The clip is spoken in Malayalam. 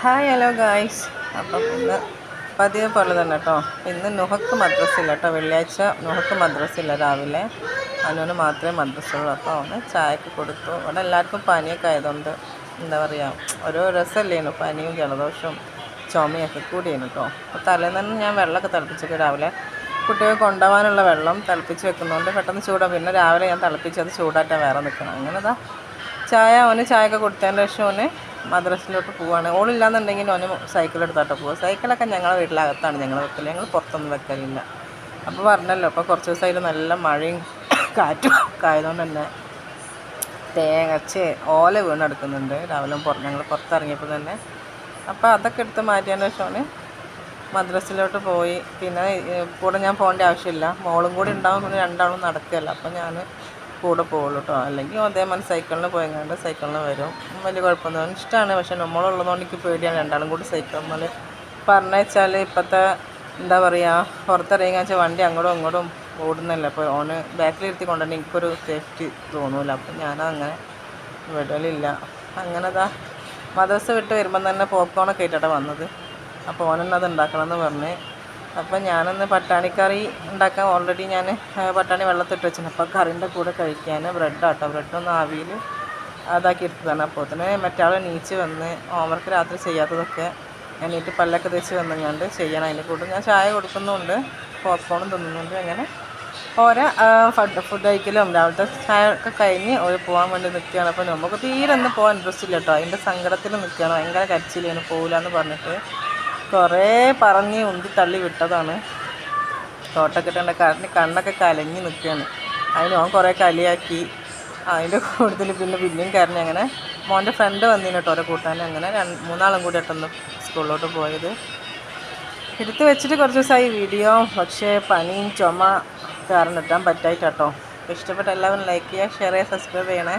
ഹായ് ഹലോ ഗായ്സ് അപ്പം ഇന്ന് പതിവ് പോലെ തന്നെ കേട്ടോ ഇന്ന് നുഹക്ക് മദ്രസ്സില്ല കേട്ടോ വെള്ളിയാഴ്ച നുഹക്ക് മദ്രസില്ല രാവിലെ. അനുവിന് മാത്രമേ മദ്രസ്സുള്ളൂ അപ്പോൾ അവന് ചായക്ക് കൊടുത്തു. അവിടെ എല്ലാവർക്കും പനിയൊക്കെ ആയതുകൊണ്ട് എന്താ പറയുക ഓരോ രസമല്ലേനു. പനിയും ജലദോഷവും ചുമയൊക്കെ കൂടിയാണ് കേട്ടോ അപ്പോൾ തലേന്ന് തന്നെ ഞാൻ വെള്ളമൊക്കെ തിളപ്പിച്ചൊക്കെ. രാവിലെ കുട്ടികൾ കൊണ്ടുപോകാനുള്ള വെള്ളം തിളപ്പിച്ച് വെക്കുന്നതുകൊണ്ട് പെട്ടെന്ന് ചൂടാ. പിന്നെ രാവിലെ ഞാൻ തിളപ്പിച്ചത് ചൂടായിട്ടാണ് വേറെ നിൽക്കണം. അങ്ങനെ ചായ അവന് ചായയൊക്കെ കൊടുത്തതിന്റെ ശേഷം അവന് മദ്രസിലോട്ട് പോവാണ്. ഓളില്ലാന്നുണ്ടെങ്കിൽ അവന് സൈക്കിൾ എടുത്തോട്ട് പോവുക സൈക്കിളൊക്കെ ഞങ്ങളെ വീട്ടിലകത്താണ്. ഞങ്ങൾ വെക്കൽ ഞങ്ങൾ പുറത്തൊന്നും വെക്കലില്ല. അപ്പോൾ പറഞ്ഞല്ലോ അപ്പോൾ കുറച്ച് ദിവസമായിട്ട് നല്ല മഴയും കാറ്റും ഒക്കെ ആയതുകൊണ്ട് തന്നെ തേങ്ങച്ച് ഓല വീണെടുക്കുന്നുണ്ട് രാവിലെ പുറത്ത് ഞങ്ങൾ പുറത്തിറങ്ങിയപ്പോൾ തന്നെ. അപ്പോൾ അതൊക്കെ എടുത്ത് മാറ്റിയതിന് ശേഷമാണ് മദ്രസിലോട്ട് പോയി. പിന്നെ കൂടെ ഞാൻ പോകേണ്ട ആവശ്യമില്ല. മോളും കൂടി പിന്നെ രണ്ടാളും നടക്കുകയല്ല അപ്പോൾ ഞാൻ കൂടെ പോകുള്ളൂ കേട്ടോ അല്ലെങ്കിൽ അതേമാതിരി സൈക്കിളിന് പോയങ്ങാണ്ട് സൈക്കിളിന് വരും. വലിയ കുഴപ്പമൊന്നും ഇഷ്ടമാണ് പക്ഷെ നമ്മളുള്ളതുകൊണ്ട് എനിക്ക് പേടിയാണ്. രണ്ടാളും കൂടി സൈക്കിൾ സൈക്കിളിൽ പറഞ്ഞാൽ ഇപ്പോഴത്തെ എന്താ പറയുക പുറത്തിറങ്ങി വെച്ചാൽ വണ്ടി അങ്ങോട്ടും ഇങ്ങോട്ടും ഓടുന്നില്ല. അപ്പോൾ ഓന് ബാക്കിലിരുത്തി കൊണ്ടുതന്നെ എനിക്കൊരു സേഫ്റ്റി തോന്നൂല. അപ്പം ഞാനങ്ങനെ വിടലില്ല. അങ്ങനെ ദാ മദ്രസ വിട്ട് വരുമ്പം തന്നെ പോപ്കോണൊക്കെ ആയിട്ടാണ് വന്നത്. അപ്പോൾ ഓനെന്നെ അത് ഉണ്ടാക്കണമെന്ന് പറഞ്ഞ് അപ്പോൾ ഞാനൊന്ന് പട്ടാണിക്കറി ഉണ്ടാക്കാൻ ഓൾറെഡി ഞാൻ പട്ടാണി വെള്ളത്തിട്ട് വെച്ചിട്ടുണ്ട്. അപ്പോൾ കറിന്റെ കൂടെ കഴിക്കാൻ ബ്രെഡാട്ടോ ബ്രെഡൊന്ന് ആവിയിൽ അതാക്കി എടുത്തതാണ്. അപ്പോൾ തന്നെ മറ്റാൾ നീച്ച് വന്ന് ഹോംവർക്ക് രാത്രി ചെയ്യാത്തതൊക്കെ ഞാൻ എണീറ്റ് പല്ലൊക്കെ തേച്ച് വന്നുകൊണ്ട് ചെയ്യണം. അതിന്റെ കൂടെ ഞാൻ ചായ കൊടുക്കുന്നുണ്ട്. പോപ്കോണും തിന്നുന്നുണ്ട്. അങ്ങനെ ഓരോ ഫുഡ് ഫുഡ് കഴിക്കലും രാവിലത്തെ ചായ ഒക്കെ കഴിഞ്ഞ് ഒരു പോകാൻ വേണ്ടി നിൽക്കുകയാണ്. അപ്പോൾ നമുക്ക് തീരെ ഒന്നും പോകാൻ ഇൻട്രസ്റ്റ് ഇല്ല കേട്ടോ അതിന്റെ സങ്കടത്തിൽ നിൽക്കുകയാണ്. ഭയങ്കര കരച്ചിലാണ്. പോകില്ല എന്ന് പറഞ്ഞിട്ട് കുറേ പറഞ്ഞ് ഉന്തി തള്ളി വിട്ടതാണ്. തോട്ടൊക്കെ കാരണം കണ്ണൊക്കെ കലങ്ങി നിൽക്കുകയാണ് അതിന് ഓൻ കുറേ കലിയാക്കി അതിന്റെ കൂടുതൽ പിന്നെ പിന്നെയും കരഞ്ഞ് അങ്ങനെ മോന്റെ ഫ്രണ്ട് വന്നിന് കേട്ടോ ഓരോ കൂട്ടാൻ അങ്ങനെ രണ്ട് മൂന്നാളും കൂടി ഇട്ടൊന്ന് സ്കൂളിലോട്ട് പോയത്. എടുത്ത് വെച്ചിട്ട് കുറച്ച് ദിവസമായി വീഡിയോ പക്ഷേ പനിയും ചുമ കാരണം ഇട്ടാൻ പറ്റായിട്ടോ ഇഷ്ടപ്പെട്ട എല്ലാവരും ലൈക്ക് ചെയ്യുക ഷെയർ ചെയ്യുക സബ്സ്ക്രൈബ് ചെയ്യണേ.